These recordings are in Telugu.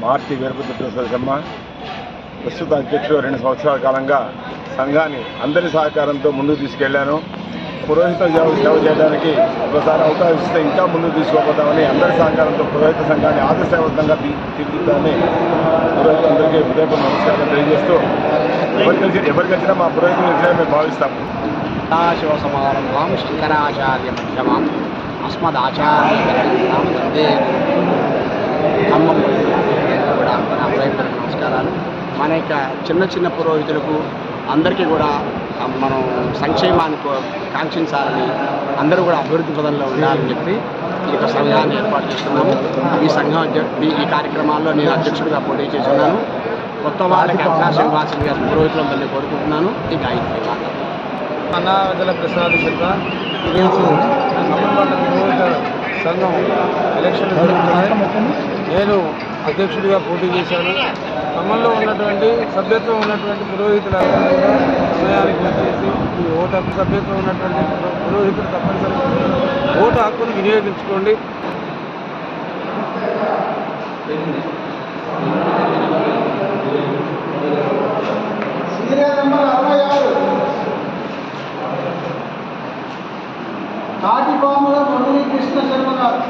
మార్చి వీరభద్ర సరసమ్మ ప్రస్తుత అధ్యక్షుడు రెండు సంవత్సరాల కాలంగా సంఘాన్ని అందరి సహకారంతో ముందుకు తీసుకెళ్ళాను. పురోహిత సేవ సేవ చేయడానికి ఒకసారి అవకాశం ఇస్తే ఇంకా ముందుకు తీసుకోపోతామని అందరి సహకారంతో పురోహిత సంఘాన్ని ఆదర్శవంతంగా తీ- తీర్చిద్దామని పురోహితులందరికీ హృదయపూర్వక నమస్కారం తెలియజేస్తూ ఎవరికి వచ్చినా ఎవరికి వచ్చినా మా పురోహితులు వచ్చినా మేము భావిస్తాము. సదాశివసమారంభాం శంకరాచార్య మధ్యమాం అస్మదాచార్యపర్యంతం వందే అనేక చిన్న చిన్న పురోహితులకు అందరికీ కూడా మనం సంక్షేమాన్ని కాంక్షించాలని అందరూ కూడా అభివృద్ధి పదంలో ఉండాలని చెప్పి ఈ యొక్క సంఘాన్ని ఏర్పాటు చేస్తున్నాము. ఈ సంఘం ఈ- ఈ కార్యక్రమాల్లో నేను అధ్యక్షుడిగా పోటీ చేస్తున్నాను కొత్త వాళ్ళకి అవకాశం ఇవ్వాల్సిందిగా పురోహితులందరినీ కోరుకుంటున్నాను. ఈ గాయత్రి మాత ప్రసాద్ శిల్ప ఈరోజు పురోహిత సంఘం ఎలక్షన్ జరుగుతున్నాయి నేను అధ్యక్షుడిగా పోటీ చేశాను. ఖమ్మంలో ఉన్నటువంటి సభ్యత్వం ఉన్నటువంటి పురోహితులందరూ కూడా సమయానికి వచ్చేసి ఈ ఓటు హక్కు సభ్యత్వం ఉన్నటువంటి పురోహితులు తప్పనిసరిగా ఓటు హక్కును వినియోగించుకోండి. తాటిపాముల మురళీ కృష్ణ శర్మ గారు.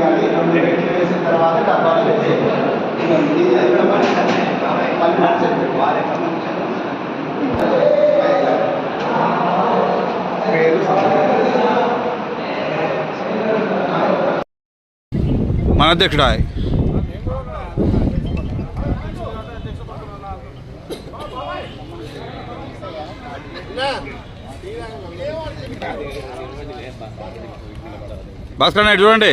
రెండు రెండు ఓట్లు వేసిన తర్వాత డబ్బాలు వేసేయాలి మన అధ్యక్షుడా భాస్కర్ నాయుడు చూడండి.